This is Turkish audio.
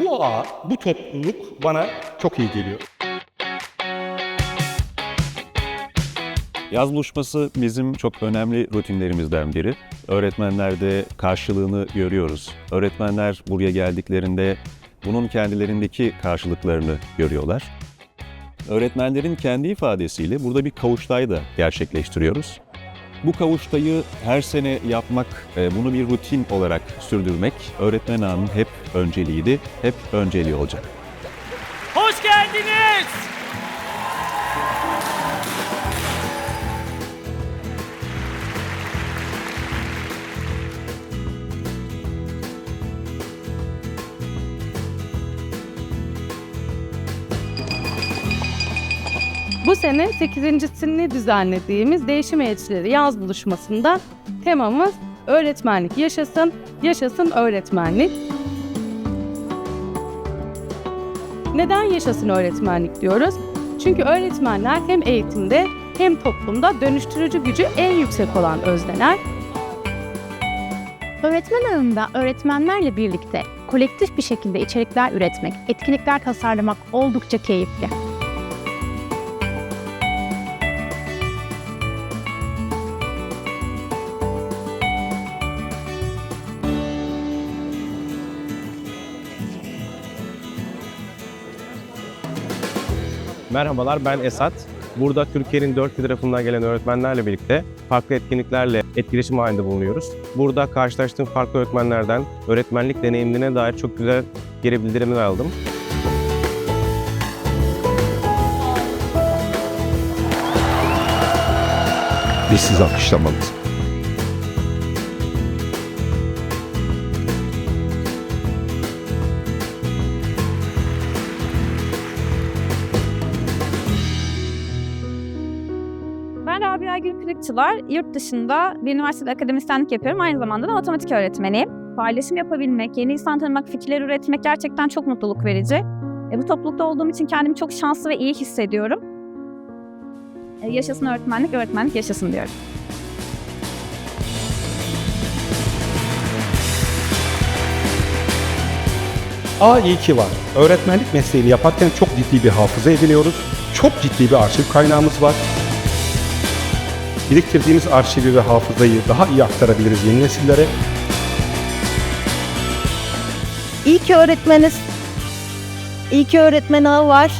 Bu ağ, bu topluluk bana çok iyi geliyor. Yaz buluşması bizim çok önemli rutinlerimizden biri. Öğretmenlerde karşılığını görüyoruz. Öğretmenler buraya geldiklerinde bunun kendilerindeki karşılıklarını görüyorlar. Öğretmenlerin kendi ifadesiyle burada bir kavuştay da gerçekleştiriyoruz. Bu kavuştayı her sene yapmak, e, bunu bir rutin olarak sürdürmek öğretmen ağının hep önceliğiydi, hep önceliği olacak. Hoş geldiniz. Bu sene 8.sini düzenlediğimiz Değişim Elçileri yaz buluşmasında temamız öğretmenlik yaşasın, yaşasın öğretmenlik. Neden yaşasın öğretmenlik diyoruz? Çünkü öğretmenler hem eğitimde hem toplumda dönüştürücü gücü en yüksek olan özneler. Öğretmen ağında öğretmenlerle birlikte kolektif bir şekilde içerikler üretmek, etkinlikler tasarlamak oldukça keyifli. Merhabalar ben Esat. Burada Türkiye'nin dört bir tarafından gelen öğretmenlerle birlikte farklı etkinliklerle etkileşim halinde bulunuyoruz. Burada karşılaştığım farklı öğretmenlerden öğretmenlik deneyimlerine dair çok güzel geri bildirimler aldım. Biz sizi alkışlamalıyız. Ben Rabia Gül. Yurt dışında bir üniversitede akademisyenlik yapıyorum. Aynı zamanda da matematik öğretmeniyim. Paylaşım yapabilmek, yeni insan tanımak, fikirler üretmek gerçekten çok mutluluk verici. E, bu toplulukta olduğum için kendimi çok şanslı ve iyi hissediyorum. E, yaşasın öğretmenlik, öğretmenlik yaşasın diyorum. A iyi ki var. Öğretmenlik mesleğini yaparken çok ciddi bir hafıza ediniyoruz. Çok ciddi bir arşiv kaynağımız var. Biriktirdiğimiz arşivi ve hafızayı daha iyi aktarabiliriz yeni nesillere. İyi ki öğretmeniz. İyi ki öğretmen ağı var.